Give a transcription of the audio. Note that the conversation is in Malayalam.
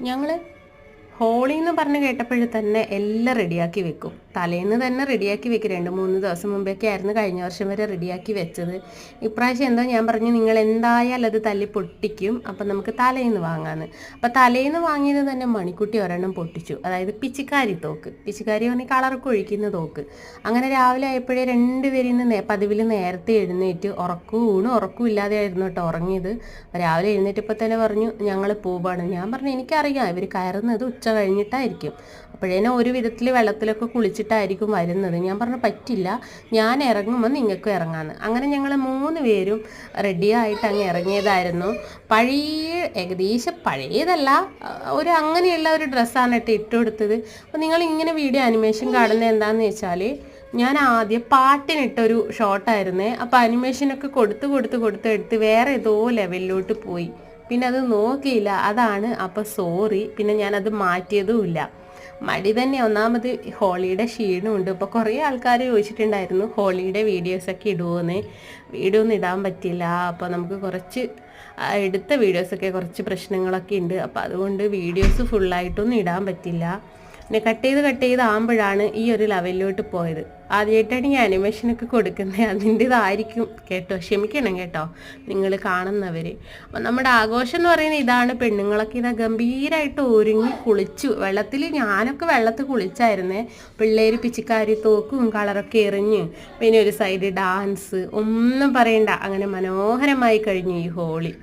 ഞങ്ങൾ ഹോളി എന്ന് പറഞ്ഞ് കേട്ടപ്പോഴും തന്നെ എല്ലാം റെഡിയാക്കി വെക്കും. തലേന്ന് തന്നെ റെഡിയാക്കി വെക്കുക രണ്ട് മൂന്ന് ദിവസം മുമ്പൊക്കെ ആയിരുന്നു കഴിഞ്ഞ വർഷം വരെ റെഡിയാക്കി വെച്ചത്. ഇപ്രാവശ്യം എന്തോ ഞാൻ പറഞ്ഞു നിങ്ങൾ എന്തായാലും അത് തല്ലി പൊട്ടിക്കും. അപ്പം നമുക്ക് തലേന്ന് വാങ്ങാന്ന്. അപ്പം തലേന്ന് വാങ്ങിയത് തന്നെ മണിക്കുട്ടി ഒരെണ്ണം പൊട്ടിച്ചു. അതായത് പിച്ചിക്കാരി തോക്ക്. പിച്ചിക്കാരി പറഞ്ഞാൽ കളറൊക്കെ ഒഴിക്കുന്ന തോക്ക്. അങ്ങനെ രാവിലെ ആയപ്പോഴേ രണ്ടുപേരിൽ നിന്ന് പതിവിൽ നേരത്തെ എഴുന്നേറ്റ് ഉറക്കവും ഊണും ഉറക്കവും ഇല്ലാതെ ആയിരുന്നു കേട്ടോ ഉറങ്ങിയത്. രാവിലെ എഴുന്നേറ്റപ്പോൾ തന്നെ പറഞ്ഞു ഞങ്ങൾ പോവാണ്. ഞാൻ പറഞ്ഞു എനിക്കറിയാം. ഇവർ കയറുന്നത് ഉച്ച കഴിഞ്ഞിട്ടായിരിക്കും. അപ്പോഴേനെ ഒരു വിധത്തിൽ വെള്ളത്തിലൊക്കെ കുളിച്ചിട്ടായിരിക്കും വരുന്നത്. ഞാൻ പറഞ്ഞു പറ്റില്ല. ഞാൻ ഇറങ്ങുമ്പോൾ നിങ്ങൾക്കും ഇറങ്ങാമെന്ന് അങ്ങനെ ഞങ്ങൾ മൂന്ന് പേരും റെഡിയായിട്ട് അങ്ങ് ഇറങ്ങിയതായിരുന്നു. പഴയ ഏകദേശം പഴയതല്ല. ഒരു അങ്ങനെയുള്ള ഒരു ഡ്രസ്സാണ് കേട്ടോ ഇട്ട് കൊടുത്തത്. അപ്പോൾ നിങ്ങൾ ഇങ്ങനെ വീഡിയോ അനിമേഷൻ കാണുന്നത് എന്താണെന്ന് വെച്ചാൽ ഞാൻ ആദ്യം പാട്ടിനിട്ടൊരു ഷോട്ടായിരുന്നേ അപ്പോൾ അനിമേഷനൊക്കെ കൊടുത്ത് കൊടുത്ത് കൊടുത്ത് എടുത്ത് വേറെ ഏതോ ലെവലിലോട്ട് പോയി. പിന്നെ അത് നോക്കിയില്ല. അതാണ് അപ്പോൾ സോറി പിന്നെ ഞാനത് മാറ്റിയതുമില്ല. മടി തന്നെ. ഒന്നാമത് ഹോളിയുടെ ക്ഷീണമുണ്ട്. ഇപ്പോൾ കുറേ ആൾക്കാർ ചോദിച്ചിട്ടുണ്ടായിരുന്നു ഹോളിയുടെ വീഡിയോസൊക്കെ ഇടുമോയെന്ന് വീഡിയോ ഒന്നും ഇടാൻ പറ്റില്ല അപ്പോൾ നമുക്ക് കുറച്ച് എടുത്ത വീഡിയോസൊക്കെ കുറച്ച് പ്രശ്നങ്ങളൊക്കെ ഉണ്ട്. അപ്പോൾ അതുകൊണ്ട് വീഡിയോസ് ഫുള്ളായിട്ടൊന്നും ഇടാൻ പറ്റില്ല. പിന്നെ കട്ട് ചെയ്ത് കട്ട് ചെയ്ത് ആകുമ്പോഴാണ് ഈ ഒരു ലെവലിലോട്ട് പോയത്. ആദ്യമായിട്ടാണ് ഈ അനിമേഷനൊക്കെ കൊടുക്കുന്നത്. അതിന്റെതായിരിക്കും കേട്ടോ. ക്ഷമിക്കണം കേട്ടോ നിങ്ങൾ കാണുന്നവർ അപ്പം നമ്മുടെ ആഘോഷം എന്ന് പറയുന്നത് ഇതാണ്. പെണ്ണുങ്ങളൊക്കെ ഇതാ ഗംഭീരമായിട്ട് ഒരുങ്ങി കുളിച്ചു. വെള്ളത്തിൽ ഞാനൊക്കെ വെള്ളത്തിൽ കുളിച്ചായിരുന്നേ. പിള്ളേർ പിച്ചിക്കാരി തോക്കും കളറൊക്കെ എറിഞ്ഞ്. പിന്നെ ഒരു സൈഡ് ഡാൻസ് ഒന്നും പറയണ്ട. അങ്ങനെ മനോഹരമായി കഴിഞ്ഞു ഈ ഹോളി.